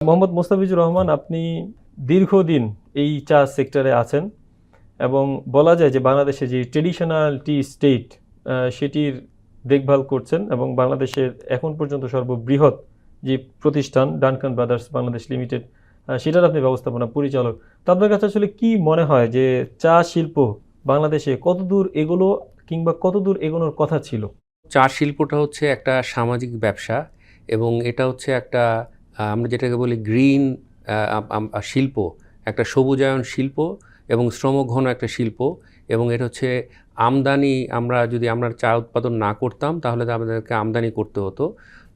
মোহাম্মদ মোস্তাফিজুর রহমান, আপনি দীর্ঘদিন এই চা সেক্টরে আছেন এবং বলা যায় যে বাংলাদেশে যে ট্রেডিশনাল টি স্টেট সেটির দেখভাল করছেন এবং বাংলাদেশের এখন পর্যন্ত সর্ববৃহৎ যে প্রতিষ্ঠান ডানকান ব্রাদার্স বাংলাদেশ লিমিটেড সেটার আপনি ব্যবস্থাপনা পরিচালক। তো আপনার কাছে আসলে কি মনে হয় যে চা শিল্প বাংলাদেশে কতদূর এগোলো কিংবা কতদূর এগোনোর কথা ছিল? চা শিল্পটা হচ্ছে একটা সামাজিক ব্যবসা এবং এটা হচ্ছে একটা আমরা যেটাকে বলি গ্রিন শিল্প, একটা সবুজায়ন শিল্প এবং শ্রমঘন একটা শিল্প এবং এটা হচ্ছে আমদানি, আমরা যদি আমরা চা উৎপাদন না করতাম তাহলে তো আমাদেরকে আমদানি করতে হতো।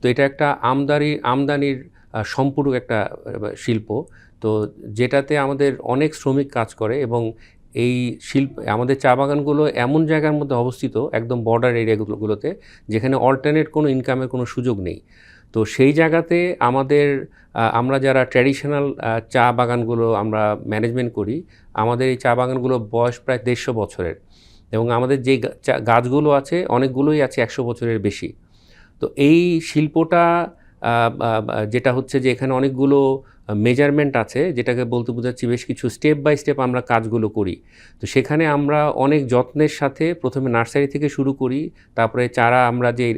তো এটা একটা আমদানি, আমদানির সম্পূরক একটা শিল্প। তো যেটাতে আমাদের অনেক শ্রমিক কাজ করে এবং এই শিল্প, আমাদের চা বাগানগুলো এমন জায়গার মধ্যে অবস্থিত, একদম বর্ডার এরিয়াগুলোতে যেখানে অল্টারনেট কোনো ইনকামের কোনো সুযোগ নেই। তো সেই জায়গাতে আমাদের আমরা যারা ট্র্যাডিশনাল চা বাগানগুলো আমরা ম্যানেজমেন্ট করি, আমাদের এই চা বাগানগুলো বয়স প্রায় দেড়শো বছরের। এবং আমাদের যে গাছগুলো আছে, অনেকগুলোই আছে একশো বছরের বেশি। তো এই শিল্পটা যেটা হচ্ছে যে এখানে অনেকগুলো মেজারমেন্ট আছে, যেটাকে বলতে বোঝাচ্ছি বেশ কিছু স্টেপ বাই স্টেপ আমরা কাজগুলো করি। তো সেখানে আমরা অনেক যত্নের সাথে প্রথমে নার্সারি থেকে শুরু করি, তারপরে চারা আমরা যে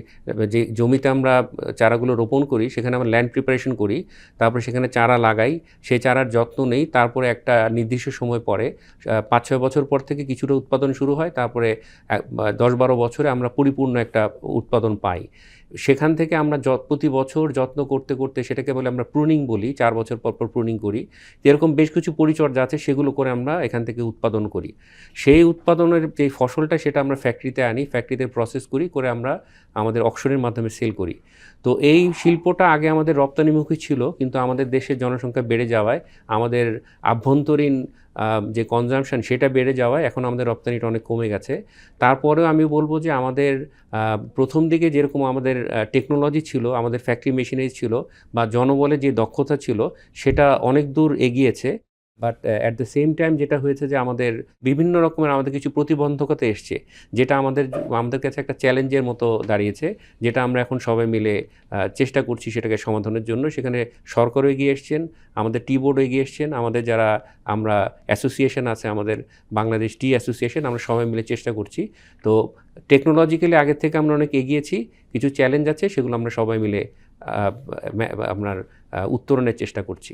যে জমিতে আমরা চারাগুলো রোপণ করি, সেখানে আমরা ল্যান্ড প্রিপারেশন করি, তারপরে সেখানে চারা লাগাই, সেই চারার যত্ন নেই, তারপরে একটা নির্দিষ্ট সময় পরে পাঁচ ছয় বছর পর থেকে কিছুটা উৎপাদন শুরু হয়, তারপরে দশ বারো বছরে আমরা পরিপূর্ণ একটা উৎপাদন পাই। সেখান থেকে আমরা প্রতি বছর যত্ন করতে করতে সেটাকে বলে আমরা প্রুনিং বলি, চার বছর পর পরপর প্রুনিং করি। এরকম বেশ কিছু পরিচর্যা আছে, সেগুলো করে আমরা এখান থেকে উৎপাদন করি। সেই উৎপাদনের যে ফসলটা, সেটা আমরা ফ্যাক্টরিতে আনি ফ্যাক্টরিতে প্রসেস করি, করে আমরা আমাদের অকশনের মাধ্যমে সেল করি। তো এই শিল্পটা আগে আমাদের রপ্তানিমুখী ছিল, কিন্তু আমাদের দেশের জনসংখ্যা বেড়ে যাওয়ায় আমাদের আভ্যন্তরীণ যে কনজামশন সেটা বেড়ে যাওয়ায় এখন আমাদের রপ্তানিটা অনেক কমে গেছে। তারপরেও আমি বলব যে আমাদের প্রথম দিকে যেরকম আমাদের টেকনোলজি ছিল, আমাদের ফ্যাক্টরি মেশিনারি ছিল বা জনবলের যে দক্ষতা ছিল, সেটা অনেক দূর এগিয়েছে। But at the same time যেটা হয়েছে যে আমাদের বিভিন্ন রকমের আমাদের কিছু প্রতিবন্ধকতা এসছে, যেটা আমাদের আমাদের কাছে একটা চ্যালেঞ্জের মতো দাঁড়িয়েছে, যেটা আমরা এখন সবাই মিলে চেষ্টা করছি সেটাকে সমাধানের জন্য। সেখানে সরকারও এগিয়ে এসছেন, আমাদের টি বোর্ডও এগিয়ে এসছেন, আমাদের যারা আমরা অ্যাসোসিয়েশন আছে, আমাদের বাংলাদেশ টি অ্যাসোসিয়েশন আমরা সবাই মিলে চেষ্টা করছি। তো টেকনোলজিক্যালি আগের থেকে আমরা অনেক এগিয়েছি, কিছু চ্যালেঞ্জ আছে, সেগুলো আমরা সবাই মিলে আপনার উত্তরণের চেষ্টা করছি।